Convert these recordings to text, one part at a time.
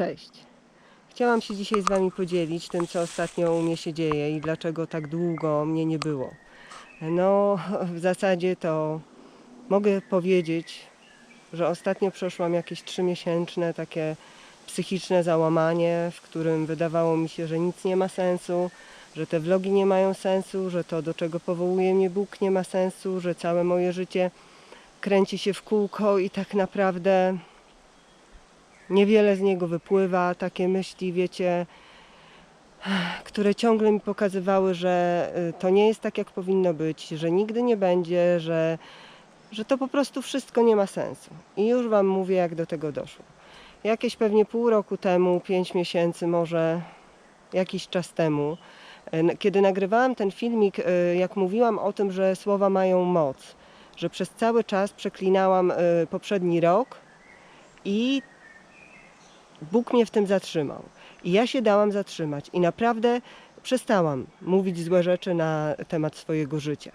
Cześć. Chciałam się dzisiaj z Wami podzielić tym, co ostatnio u mnie się dzieje i dlaczego tak długo mnie nie było. No, w zasadzie to mogę powiedzieć, że ostatnio przeszłam jakieś trzymiesięczne takie psychiczne załamanie, w którym wydawało mi się, że nic nie ma sensu, że te vlogi nie mają sensu, że to, do czego powołuje mnie Bóg, nie ma sensu, że całe moje życie kręci się w kółko i tak naprawdę niewiele z niego wypływa. Takie myśli, wiecie, które ciągle mi pokazywały, że y, to nie jest tak, jak powinno być, że nigdy nie będzie, że, że to po prostu wszystko nie ma sensu. I już Wam mówię, jak do tego doszło. Jakieś pewnie pół roku temu, pięć miesięcy, może jakiś czas temu, y, kiedy nagrywałam ten filmik, y, jak mówiłam o tym, że słowa mają moc, że przez cały czas przeklinałam poprzedni rok i Bóg mnie w tym zatrzymał. I ja się dałam zatrzymać i naprawdę przestałam mówić złe rzeczy na temat swojego życia.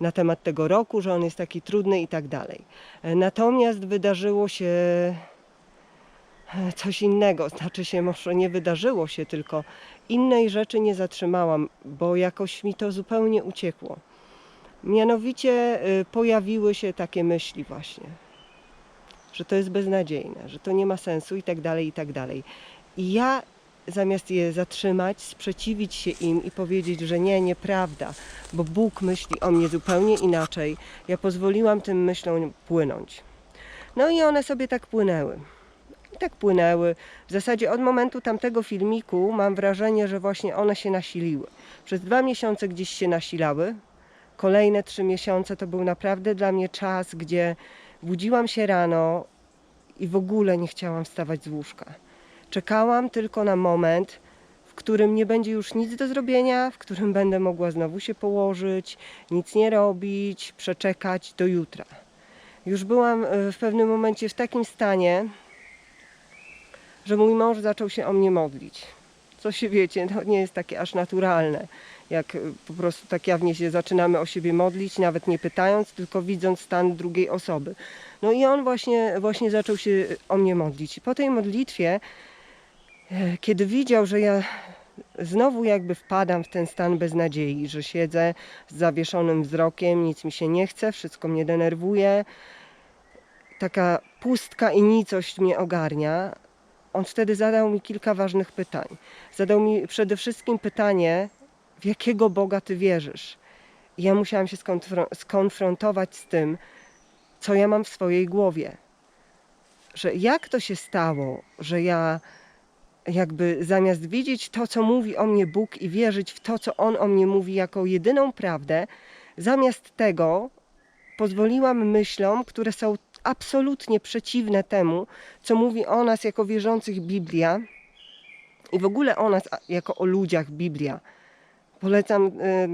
Na temat tego roku, że on jest taki trudny i tak dalej. Natomiast wydarzyło się coś innego. Znaczy się, może nie wydarzyło się, tylko innej rzeczy nie zatrzymałam, bo jakoś mi to zupełnie uciekło. Mianowicie y, pojawiły się takie myśli właśnie, że to jest beznadziejne, że to nie ma sensu i tak dalej, i tak dalej. I ja zamiast je zatrzymać, sprzeciwić się im i powiedzieć, że nie, nieprawda, bo Bóg myśli o mnie zupełnie inaczej, ja pozwoliłam tym myślom płynąć. No i one sobie tak płynęły. I tak płynęły. W zasadzie od momentu tamtego filmiku mam wrażenie, że właśnie one się nasiliły. Przez dwa miesiące gdzieś się nasilały. Kolejne trzy miesiące to był naprawdę dla mnie czas, gdzie budziłam się rano i w ogóle nie chciałam wstawać z łóżka. Czekałam tylko na moment, w którym nie będzie już nic do zrobienia, w którym będę mogła znowu się położyć, nic nie robić, przeczekać do jutra. Już byłam e, w pewnym momencie w takim stanie, że mój mąż zaczął się o mnie modlić. Co się wiecie, to nie jest takie aż naturalne, jak e, po prostu tak jawnie się zaczynamy o siebie modlić, nawet nie pytając, tylko widząc stan drugiej osoby. No i on właśnie, właśnie zaczął się o mnie modlić. Po tej modlitwie, e, kiedy widział, że ja znowu jakby wpadam w ten stan beznadziei, że siedzę z zawieszonym wzrokiem, nic mi się nie chce, wszystko mnie denerwuje, taka pustka i nicość mnie ogarnia, on wtedy zadał mi kilka ważnych pytań. Zadał mi przede wszystkim pytanie, w jakiego Boga ty wierzysz? Ja musiałam się skonfro- skonfrontować z tym, co ja mam w swojej głowie. Że jak to się stało, że ja jakby zamiast widzieć to, co mówi o mnie Bóg i wierzyć w to, co On o mnie mówi jako jedyną prawdę, zamiast tego pozwoliłam myślom, które są absolutnie przeciwne temu, co mówi o nas jako wierzących Biblia i w ogóle o nas jako o ludziach Biblia. Polecam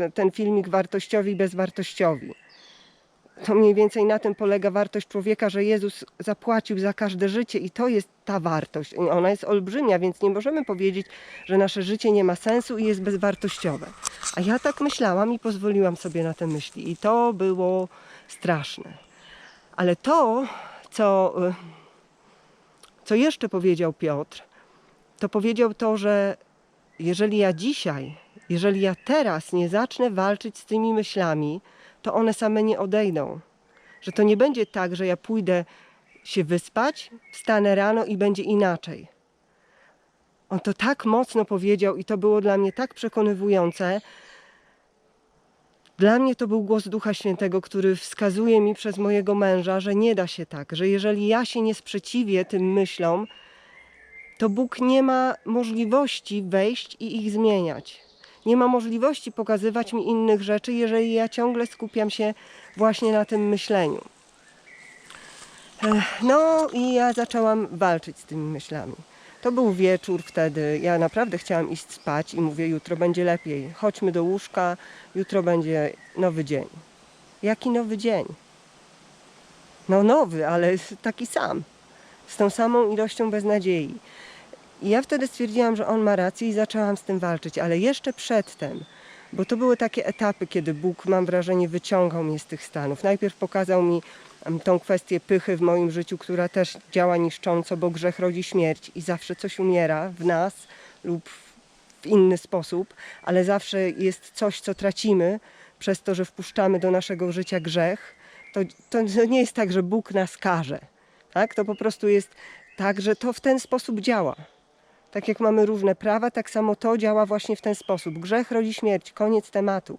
y, ten filmik Wartościowi Bezwartościowi. To mniej więcej na tym polega wartość człowieka, że Jezus zapłacił za każde życie i to jest ta wartość. Ona jest olbrzymia, więc nie możemy powiedzieć, że nasze życie nie ma sensu i jest bezwartościowe. A ja tak myślałam i pozwoliłam sobie na te myśli. I to było straszne. Ale to, co, y, co jeszcze powiedział Piotr, to powiedział to, że jeżeli ja dzisiaj, jeżeli ja teraz nie zacznę walczyć z tymi myślami, to one same nie odejdą. Że to nie będzie tak, że ja pójdę się wyspać, wstanę rano i będzie inaczej. On to tak mocno powiedział i to było dla mnie tak przekonywujące. Dla mnie to był głos Ducha Świętego, który wskazuje mi przez mojego męża, że nie da się tak, że jeżeli ja się nie sprzeciwię tym myślom, to Bóg nie ma możliwości wejść i ich zmieniać. Nie ma możliwości pokazywać mi innych rzeczy, jeżeli ja ciągle skupiam się właśnie na tym myśleniu. No i ja zaczęłam walczyć z tymi myślami. To był wieczór wtedy. Ja naprawdę chciałam iść spać i mówię, jutro będzie lepiej. Chodźmy do łóżka, jutro będzie nowy dzień. Jaki nowy dzień? No nowy, ale taki sam. Z tą samą ilością beznadziei. I ja wtedy stwierdziłam, że on ma rację i zaczęłam z tym walczyć, ale jeszcze przedtem, bo to były takie etapy, kiedy Bóg, mam wrażenie, wyciągał mnie z tych stanów. Najpierw pokazał mi tą kwestię pychy w moim życiu, która też działa niszcząco, bo grzech rodzi śmierć i zawsze coś umiera w nas lub w inny sposób, ale zawsze jest coś, co tracimy przez to, że wpuszczamy do naszego życia grzech. To, to nie jest tak, że Bóg nas karze. Tak? To po prostu jest tak, że to w ten sposób działa. Tak jak mamy różne prawa, tak samo to działa właśnie w ten sposób. Grzech rodzi śmierć, koniec tematu.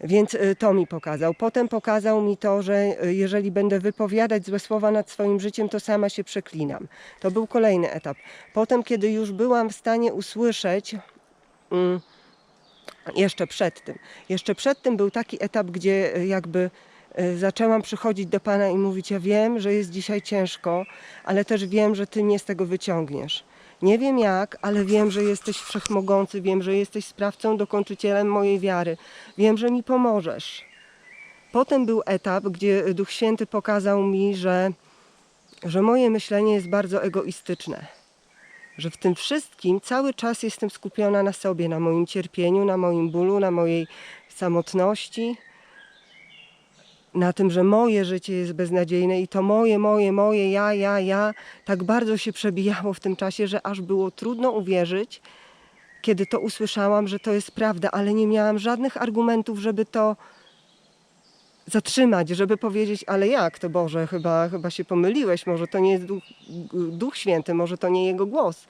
Więc y, to mi pokazał. Potem pokazał mi to, że y, jeżeli będę wypowiadać złe słowa nad swoim życiem, to sama się przeklinam. To był kolejny etap. Potem, kiedy już byłam w stanie usłyszeć, mm, jeszcze przed tym, jeszcze przed tym był taki etap, gdzie y, jakby zaczęłam przychodzić do Pana i mówić: Ja wiem, że jest dzisiaj ciężko, ale też wiem, że Ty mnie z tego wyciągniesz. Nie wiem jak, ale wiem, że jesteś wszechmogący, wiem, że jesteś sprawcą, dokończycielem mojej wiary. Wiem, że mi pomożesz. Potem był etap, gdzie Duch Święty pokazał mi, że, że moje myślenie jest bardzo egoistyczne. Że w tym wszystkim cały czas jestem skupiona na sobie, na moim cierpieniu, na moim bólu, na mojej samotności, na tym, że moje życie jest beznadziejne i to moje, moje, moje, ja, ja, ja, tak bardzo się przebijało w tym czasie, że aż było trudno uwierzyć, kiedy to usłyszałam, że to jest prawda, ale nie miałam żadnych argumentów, żeby to zatrzymać, żeby powiedzieć, ale jak to Boże, chyba, chyba się pomyliłeś, może to nie jest Duch, Duch Święty, może to nie Jego głos.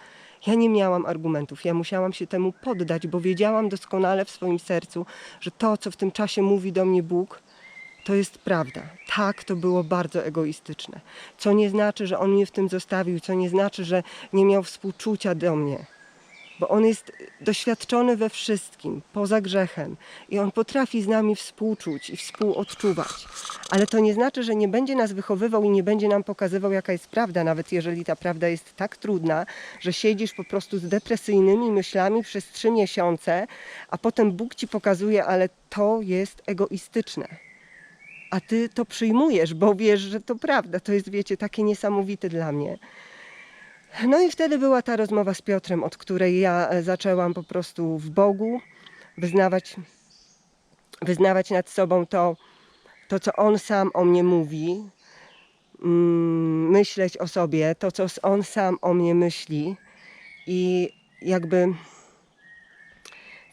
Ja nie miałam argumentów, ja musiałam się temu poddać, bo wiedziałam doskonale w swoim sercu, że to, co w tym czasie mówi do mnie Bóg, to jest prawda. Tak, to było bardzo egoistyczne. Co nie znaczy, że On mnie w tym zostawił, co nie znaczy, że nie miał współczucia do mnie. Bo On jest doświadczony we wszystkim, poza grzechem. I On potrafi z nami współczuć i współodczuwać. Ale to nie znaczy, że nie będzie nas wychowywał i nie będzie nam pokazywał, jaka jest prawda, nawet jeżeli ta prawda jest tak trudna, że siedzisz po prostu z depresyjnymi myślami przez trzy miesiące, a potem Bóg ci pokazuje, ale to jest egoistyczne a ty to przyjmujesz, bo wiesz, że to prawda. To jest, wiecie, takie niesamowite dla mnie. No i wtedy była ta rozmowa z Piotrem, od której ja e, zaczęłam po prostu w Bogu wyznawać, wyznawać nad sobą to, to, co On sam o mnie mówi, mm, myśleć o sobie, to, co On sam o mnie myśli i jakby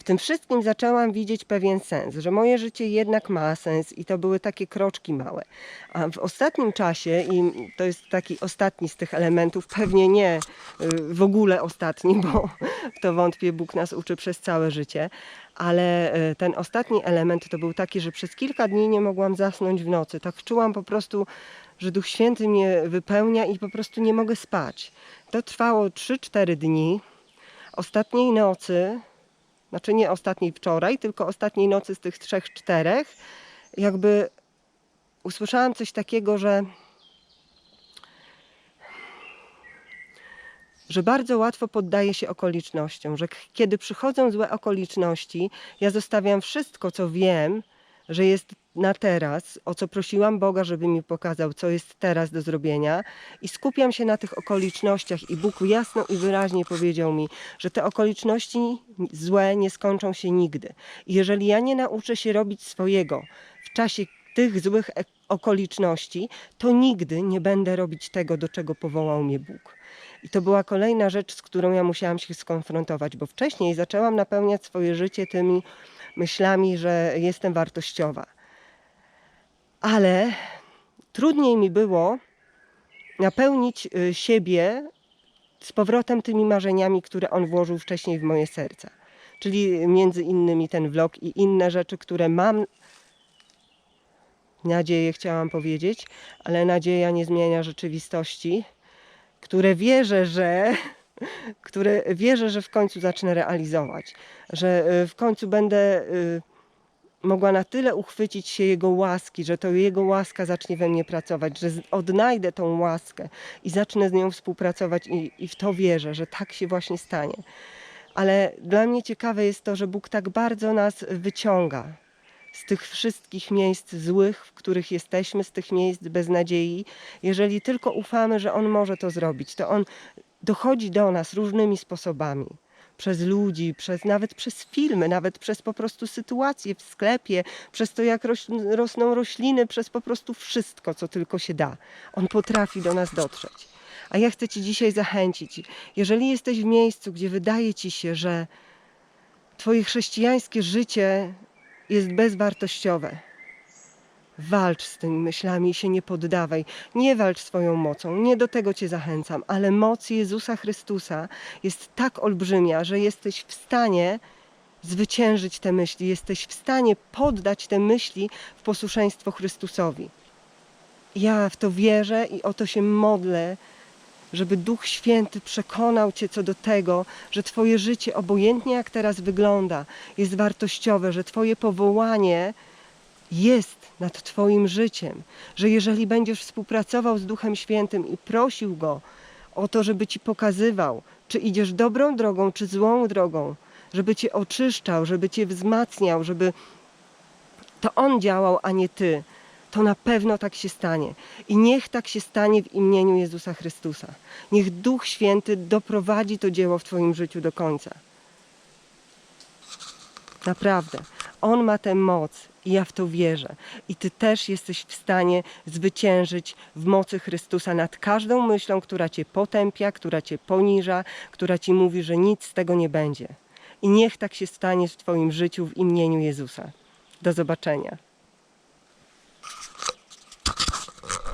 w tym wszystkim zaczęłam widzieć pewien sens, że moje życie jednak ma sens i to były takie kroczki małe. A w ostatnim czasie, i to jest taki ostatni z tych elementów, pewnie nie y, w ogóle ostatni, bo to wątpię Bóg nas uczy przez całe życie, ale y, ten ostatni element to był taki, że przez kilka dni nie mogłam zasnąć w nocy. Tak czułam po prostu, że Duch Święty mnie wypełnia i po prostu nie mogę spać. To trwało 3-4 dni. Ostatniej nocy znaczy nie ostatniej wczoraj, tylko ostatniej nocy z tych trzech, czterech, jakby usłyszałam coś takiego, że że bardzo łatwo poddaję się okolicznościom, że kiedy przychodzą złe okoliczności, ja zostawiam wszystko, co wiem, że jest na teraz, o co prosiłam Boga, żeby mi pokazał, co jest teraz do zrobienia, i skupiam się na tych okolicznościach. I Bóg jasno i wyraźnie powiedział mi, że te okoliczności złe nie skończą się nigdy. I jeżeli ja nie nauczę się robić swojego w czasie tych złych e- okoliczności, to nigdy nie będę robić tego, do czego powołał mnie Bóg. I to była kolejna rzecz, z którą ja musiałam się skonfrontować, bo wcześniej zaczęłam napełniać swoje życie tymi myślami, że jestem wartościowa. Ale trudniej mi było napełnić y, siebie z powrotem tymi marzeniami, które on włożył wcześniej w moje serce. Czyli między innymi ten vlog i inne rzeczy, które mam nadzieję, chciałam powiedzieć, ale nadzieja nie zmienia rzeczywistości, które wierzę, że które wierzę, że w końcu zacznę realizować, że y, w końcu będę y, mogła na tyle uchwycić się Jego łaski, że to Jego łaska zacznie we mnie pracować, że odnajdę tą łaskę i zacznę z nią współpracować i, i w to wierzę, że tak się właśnie stanie. Ale dla mnie ciekawe jest to, że Bóg tak bardzo nas wyciąga z tych wszystkich miejsc złych, w których jesteśmy, z tych miejsc beznadziei. Jeżeli tylko ufamy, że On może to zrobić, to On dochodzi do nas różnymi sposobami. Przez ludzi, przez, nawet przez filmy, nawet przez po prostu sytuacje w sklepie, przez to jak roś, rosną rośliny, przez po prostu wszystko, co tylko się da. On potrafi do nas dotrzeć. A ja chcę Ci dzisiaj zachęcić, jeżeli jesteś w miejscu, gdzie wydaje Ci się, że Twoje chrześcijańskie życie jest bezwartościowe, walcz z tymi myślami i się nie poddawaj. Nie walcz swoją mocą, nie do tego Cię zachęcam, ale moc Jezusa Chrystusa jest tak olbrzymia, że jesteś w stanie zwyciężyć te myśli, jesteś w stanie poddać te myśli w posłuszeństwo Chrystusowi. Ja w to wierzę i o to się modlę, żeby Duch Święty przekonał Cię co do tego, że Twoje życie, obojętnie jak teraz wygląda, jest wartościowe, że Twoje powołanie jest nad Twoim życiem, że jeżeli będziesz współpracował z Duchem Świętym i prosił Go o to, żeby Ci pokazywał, czy idziesz dobrą drogą, czy złą drogą, żeby Cię oczyszczał, żeby Cię wzmacniał, żeby to On działał, a nie Ty, to na pewno tak się stanie. I niech tak się stanie w imieniu Jezusa Chrystusa. Niech Duch Święty doprowadzi to dzieło w Twoim życiu do końca. Naprawdę. On ma tę moc i ja w to wierzę. I Ty też jesteś w stanie zwyciężyć w mocy Chrystusa nad każdą myślą, która Cię potępia, która Cię poniża, która Ci mówi, że nic z tego nie będzie. I niech tak się stanie w Twoim życiu w imieniu Jezusa. Do zobaczenia.